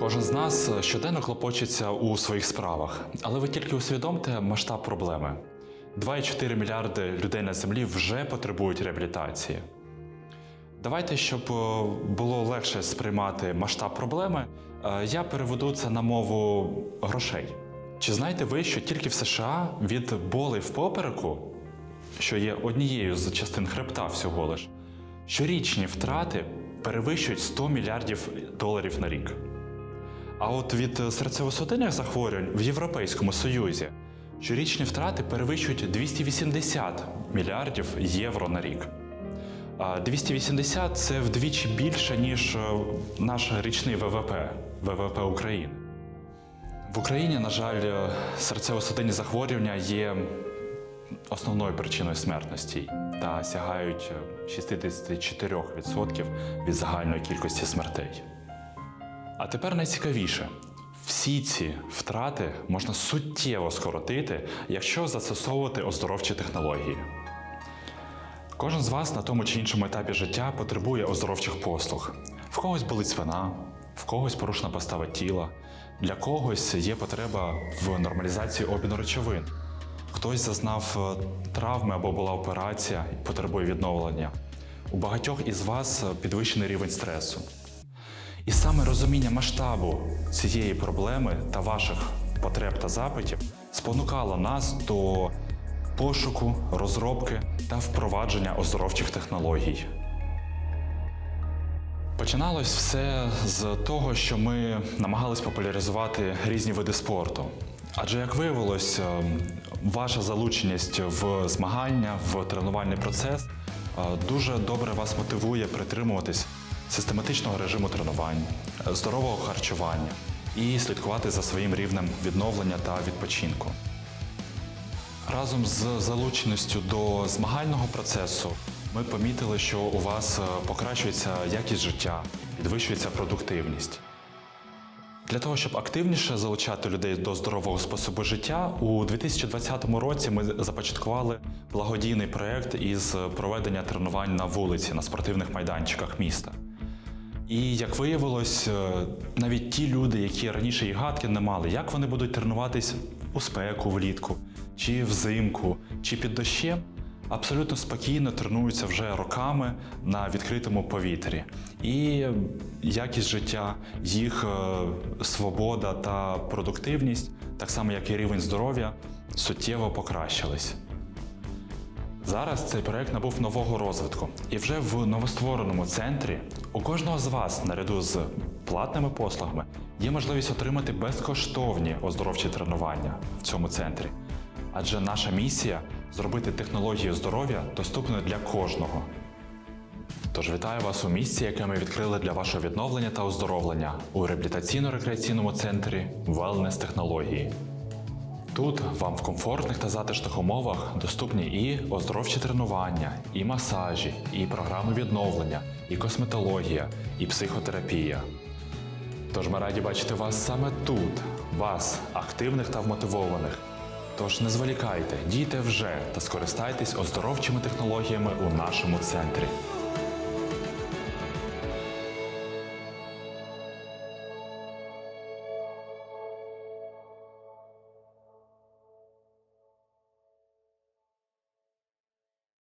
Кожен з нас щоденно клопочеться у своїх справах, але ви тільки усвідомте масштаб проблеми. 2,4 мільярди людей на землі вже потребують реабілітації. Давайте, щоб е, було легше сприймати масштаб проблеми, е, я переведу це на мову грошей. Чи знаєте ви, що тільки в США від болей в попереку, що є однією з частин хребта всього лиш, щорічні втрати перевищують 100 мільярдів доларів на рік? А от від серцево-судинних захворювань в Європейському Союзі щорічні втрати перевищують 280 мільярдів євро на рік. 280 це вдвічі більше, ніж е, наш річний ВВП, ВВП України. В Україні, на жаль, е, серцево-судинні захворювання є основною причиною смертності та сягають е, 64% від загальної кількості смертей. А тепер найцікавіше. Всі ці втрати можна суттєво скоротити, якщо застосовувати оздоровчі технології. Кожен з вас на тому чи іншому етапі життя потребує оздоровчих послуг. В когось болить спина, в когось порушена постава тіла, для когось є потреба в нормалізації обміну речовин. Хтось зазнав е, травми або була операція і потребує відновлення. У багатьох із вас е, підвищений рівень стресу. І саме розуміння масштабу цієї проблеми та ваших потреб та запитів спонукало нас до пошуку, розробки та впровадження оздоровчих технологій. Починалось все з того, що ми намагались популяризувати різні види спорту. Адже, як виявилось, е, ваша залученість в змагання, в тренувальний процес е, дуже добре вас мотивує притримуватись систематичного режиму тренувань, здорового харчування і слідкувати за своїм рівнем відновлення та відпочинку. Разом з залученістю до змагального процесу ми помітили, що у вас е, покращується якість життя, підвищується продуктивність. Для того, щоб активніше залучати людей до здорового способу життя, у 2020 році ми започаткували благодійний проєкт із проведення тренувань на вулиці на спортивних майданчиках міста. І як виявилось, е, навіть ті люди, які раніше і гадки не мали, як вони будуть тренуватись у спеку влітку, чи взимку, чи під дощем, абсолютно спокійно тренуються вже роками на відкритому повітрі. І якість життя, їх е, свобода та продуктивність, так само як і рівень здоров'я, суттєво покращились. Зараз цей проект набув нового розвитку, і вже в новоствореному центрі у кожного з вас, наряду з платними послугами, є можливість отримати безкоштовні оздоровчі тренування в цьому центрі. Адже наша місія зробити технологію здоров'я доступною для кожного. Тож вітаю вас у місці, яке ми відкрили для вашого відновлення та оздоровлення у реабілітаційно-рекреаційному центрі Wellness Технології. Тут вам в комфортних та затишних умовах доступні і оздоровчі тренування, і масажі, і програми відновлення, і косметологія, і психотерапія. Тож ми раді бачити вас саме тут, вас, активних та вмотивованих. Тож не зволікайте, дійте вже та скористайтесь оздоровчими технологіями у нашому центрі.